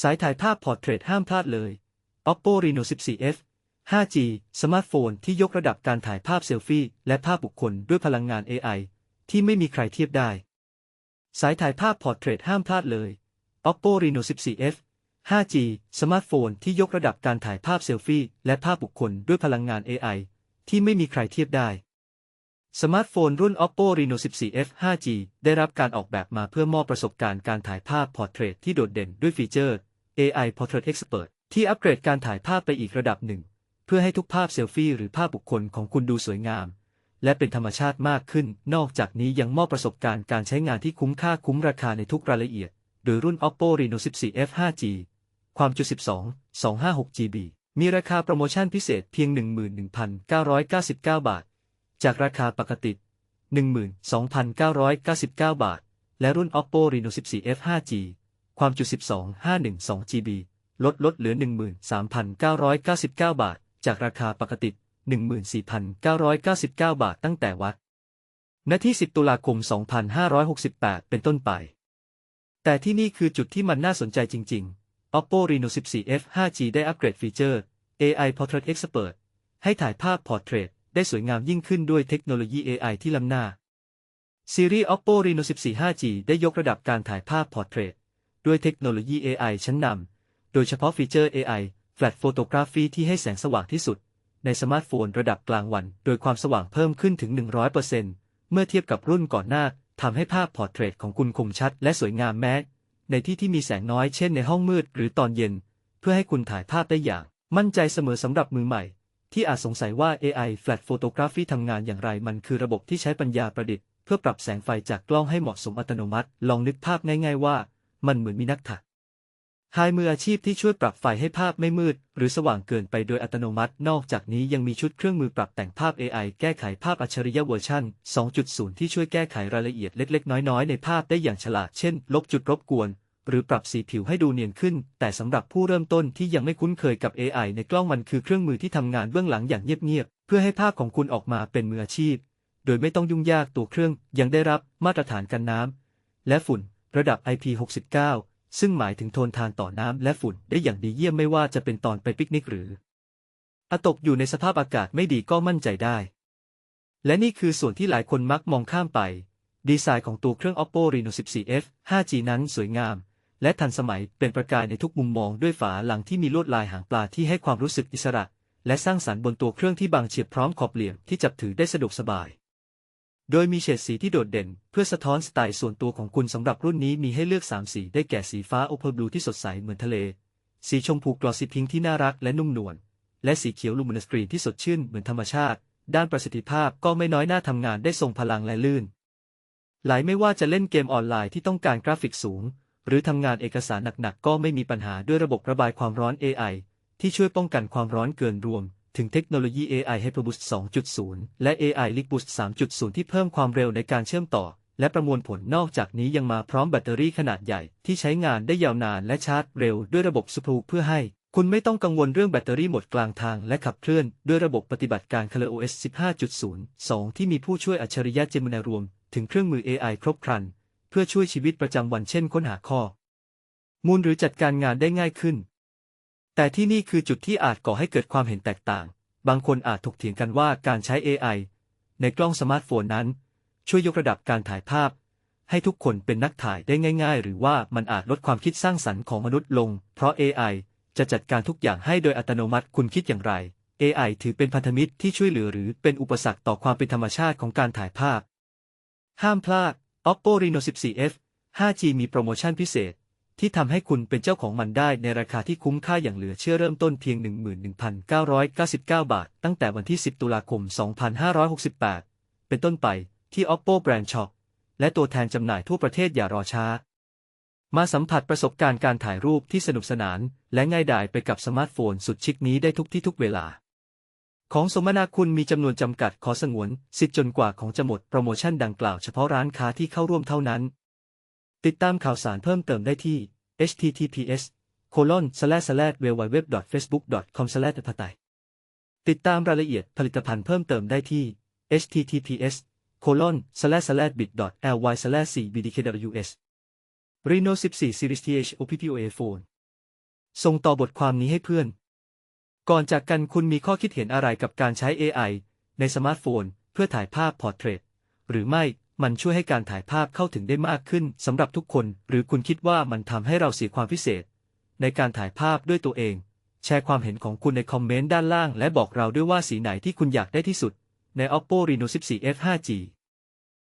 สายถ่ายภาพพอร์เทรตห้ามพลาดเลย Oppo Reno 14F 5G สมาร์ทโฟนที่ยกระดับการถ่ายภาพเซลฟี่ และภาพบุคคลด้วยพลังงาน AI ที่ไม่มีใครเทียบได้ สายถ่ายภาพพอร์เทรตห้ามพลาดเลย Oppo Reno 14F 5G สมาร์ทโฟนที่ยกระดับการถ่ายภาพเซลฟี่ และภาพบุคคลด้วยพลังงาน AI ที่ไม่มีใครเทียบได้ สมาร์ทโฟนรุ่น Oppo Reno 14F 5G ได้รับการออกแบบมาเพื่อมอบประสบการณ์การถ่ายภาพพอร์เทรตที่โดดเด่นด้วยฟีเจอร์ AI Portrait Expert ที่อัปเกรดการถ่ายภาพไปอีกระดับหนึ่ง เพื่อให้ทุกภาพเซลฟี่หรือภาพบุคคลของคุณดูสวยงาม และเป็นธรรมชาติมากขึ้น นอกจากนี้ยังมอบประสบการณ์การใช้งานที่คุ้มค่าคุ้มราคาในทุกรายละเอียด โดยรุ่น Oppo Reno 14F 5G ความจุ 12 256 GB มีราคาโปรโมชั่นพิเศษเพียง 11,999 บาท จากราคาปกติ 12,999 บาท และรุ่น Oppo Reno 14F 5G ความจุ 12 512 GB ลดลดเหลือ 13,999 บาท จากราคาปกติ 14,999 บาทตั้งแต่วัดณที่ 10 ตุลาคม 2568 เป็นต้นไป แต่ที่นี่คือจุดที่มันน่าสนใจจริง ๆ Oppo Reno 14F 5G ได้อัปเกรดฟีเจอร์ AI Portrait Expert ให้ถ่ายภาพพอร์เทรตได้สวยงามยิ่งขึ้นด้วยเทคโนโลยี AI ที่ล้ำหน้า ซีรีส์ Oppo Reno 14 5G ได้ยกระดับการถ่ายภาพพอร์เทรต ด้วยเทคโนโลยี AI ชั้นนำ โดยเฉพาะฟีเจอร์ AI Flat Photography ที่ให้แสงสว่างที่สุด ในสมาร์ทโฟนระดับกลางวัน โดยความสว่างเพิ่มขึ้นถึง 100%เมื่อเทียบกับรุ่นก่อนหน้าทำให้ภาพพอร์เทรตของคุณคมชัดและสวยงามแม้ ในที่ที่มีแสงน้อยเช่นในห้องมืดหรือตอนเย็น เพื่อให้คุณถ่ายภาพได้อย่าง มั่นใจเสมอสำหรับมือใหม่ ที่อาจสงสัยว่า AI Flat Photography ทำงานอย่างไร มันคือระบบที่ใช้ปัญญาประดิษฐ์ เพื่อปรับแสงไฟจากกล้องให้เหมาะสมอัตโนมัติ ลองนึกภาพง่าย ๆ ว่า มันเหมือนมีนักถักไฮมืออาชีพที่ช่วยปรับไฟให้ภาพไม่มืด หรือสว่างเกินไปโดยอัตโนมัติ นอกจากนี้ยังมีชุดเครื่องมือปรับแต่งภาพ AI แก้ไขภาพอัจฉริยะเวอร์ชัน2.0 ที่ช่วยแก้ไขรายละเอียดเล็ก ๆ น้อยๆ ในภาพได้อย่างฉลาด เช่น ลบจุดรบกวน หรือปรับสีผิวให้ดูเนียนขึ้น แต่สำหรับผู้เริ่มต้นที่ยังไม่คุ้นเคยกับ AI ในกล้องมันคือเครื่องมือที่ทำงานเบื้องหลังอย่างเงียบๆ เพื่อให้ภาพของคุณออกมาเป็นมืออาชีพ โดยไม่ต้องยุ่งยากตัวเครื่องยังได้รับมาตรฐานกันน้ำและฝุ่น ระดับ IP69 ซึ่งหมายถึงโทนทานต่อน้ำและฝุ่นได้อย่างดีเยี่ยมไม่ว่าจะเป็นตอนไปปิกนิกหรืออาตกอยู่ในสภาพอากาศไม่ดีก็มั่นใจได้ และนี่คือส่วนที่หลายคนมักมองข้ามไป ดีไซน์ของตัวเครื่อง Oppo Reno 14F 5G นั้นสวยงาม และทันสมัยเป็นประกายในทุกมุมมองด้วยฝาหลังที่มีลวดลายหางปลาที่ให้ความรู้สึกอิสระ และสร้างสรรค์บนตัวเครื่องที่บางเฉียบพร้อมขอบเหลี่ยมที่จับถือได้สะดวกสบาย โดยมีเฉดสีที่โดดเด่น เพื่อสะท้อนสไตล์ส่วนตัวของคุณสำหรับรุ่นนี้มีให้เลือก 3 สีได้แก่สีฟ้าโอเพอร์บลูที่สดใสเหมือนทะเล สีชมพูกลอสพิงที่น่ารักและนุ่มนวล และสีเขียวลูมินัสกรีนที่สดชื่นเหมือนธรรมชาติ ด้านประสิทธิภาพก็ไม่น้อยหน้าทำงานได้ทรงพลังและลื่น หลายไม่ว่าจะเล่นเกมออนไลน์ที่ต้องการกราฟิกสูง หรือทำงานเอกสารหนักๆก็ไม่มีปัญหาด้วยระบบระบายความร้อน AI ที่ช่วยป้องกันความร้อนเกินรวม ถึงเทคโนโลยี AI HyperBoost 2.0 และ AI LeakBoost 3.0 ที่เพิ่มความเร็วในการเชื่อมต่อ และประมวลผลนอกจากนี้ยังมาพร้อมแบตเตอรี่ขนาดใหญ่ที่ใช้งานได้ยาวนานและชาร์จเร็วด้วยระบบ Super เพื่อให้ คุณไม่ต้องกังวลเรื่องแบตเตอรี่หมดกลางทางและขับเคลื่อนด้วยระบบปฏิบัติการ ColorOS 15.0 2 ที่มีผู้ช่วยอัจฉริยะ Gemini รวม ถึงเครื่องมือ AI ครบครัน เพื่อช่วยชีวิตประจำวันเช่น ค้นหาข้อมูลหรือจัดการงานได้ง่ายขึ้น แต่ที่นี่คือจุดที่อาจก่อให้เกิดความเห็นแตกต่าง บางคนอาจถกเถียงกันว่าการใช้ AI ในกล้องสมาร์ทโฟนนั้น ช่วยยกระดับการถ่ายภาพ ให้ทุกคนเป็นนักถ่ายได้ง่าย ๆ หรือว่ามันอาจลดความคิดสร้างสรรค์ของมนุษย์ลง เพราะ AI จะจัดการทุกอย่างให้โดยอัตโนมัติคุณคิดอย่างไร AI ถือเป็นพันธมิตรที่ช่วยเหลือหรือเป็นอุปสรรคต่อความเป็นธรรมชาติของการถ่ายภาพ ห้ามพลาด Oppo Reno 14F 5G มีโปรโมชั่นพิเศษ ที่ทำให้คุณเป็นเจ้าของมันได้ในราคาที่คุ้มค่าอย่างเหลือเชื่อเริ่มต้นเพียง 11,999 บาท ตั้งแต่วันที่ 10 ตุลาคม 2568 เป็นต้นไปที่ Oppo Brand Shop และตัวแทนจำหน่ายทั่วประเทศอย่ารอช้า มาสัมผัสประสบการณ์การถ่ายรูปที่สนุกสนาน และง่ายดายไปกับสมาร์ทโฟนสุดชิคนี้ได้ทุกที่ทุกเวลา ของสมนาคุณมีจำนวนจำกัดขอสงวน สิทธิ์จนกว่าของจะหมดโปรโมชั่นดังกล่าวเฉพาะร้านค้าที่เข้าร่วมเท่านั้น ติดตามข่าวสารเพิ่มเติมได้ที่ https colon slash slash www facebook com slash พัตติดตามรายละเอียดผลิตภัณฑ์เพิ่มเติมได้ที่ https colon slash slash bit ly slash 4 bdkws Reno 14 Series TH OPPOA Phone ส่งต่อบทความนี้ให้เพื่อน ก่อนจากกันคุณมีข้อคิดเห็นอะไรกับการใช้ AI ในสมาร์ทโฟน เพื่อถ่ายภาพพอร์เทรตหรือไม่ มันช่วยให้การถ่ายภาพเข้าถึงได้มากขึ้นสำหรับทุกคน หรือคุณคิดว่ามันทำให้เราเสียความพิเศษ ในการถ่ายภาพด้วยตัวเอง แชร์ความเห็นของคุณในคอมเมนต์ด้านล่าง และบอกเราด้วยว่าสีไหนที่คุณอยากได้ที่สุด ใน Oppo Reno 14 F 5G